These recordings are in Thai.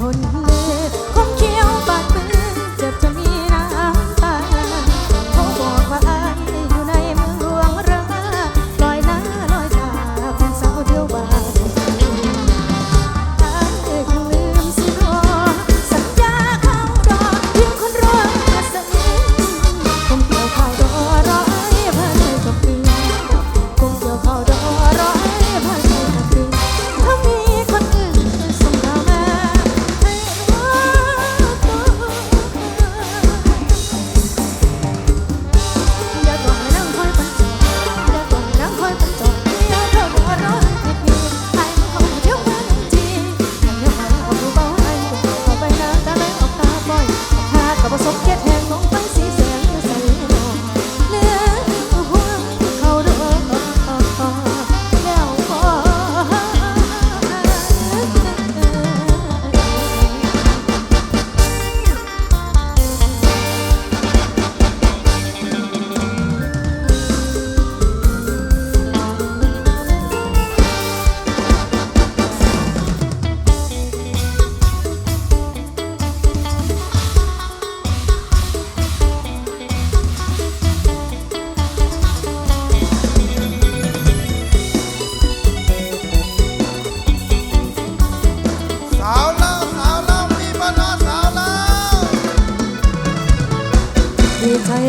hồn hương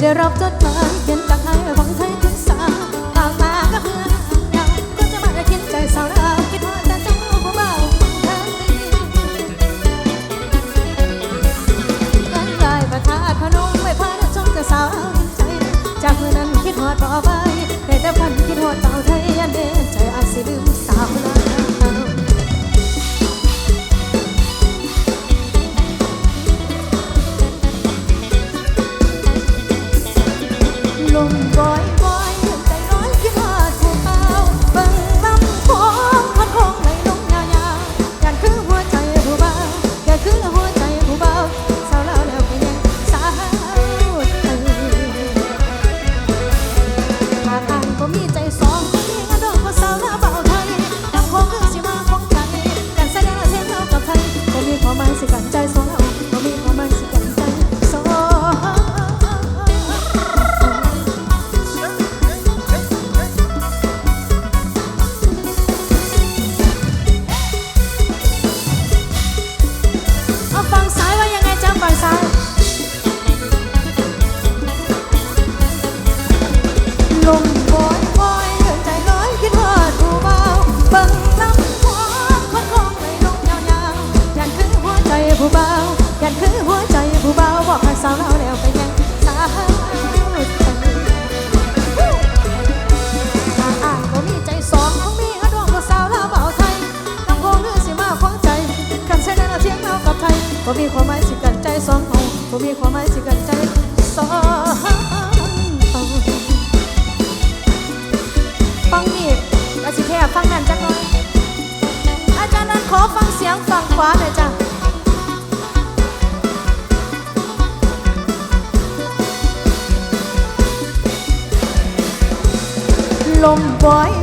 ได้รับจดหมายเขียนจากไทยไปหวังไทยถึงสามปากมาก็เฮือเราก็จะมาได้กินใจสาวเราคิดว่าจะจ้าผู้เบาทั้งากันกลายประทาดนมไม่พลาดชมงจะสาวเราใจ จากเมื่อนั้นคิดหอดบ่อใบได้แต่พันคิดหอดเต่าไทยยันเดินใจอาจสิลืม no quái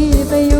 ที่ไปอยู่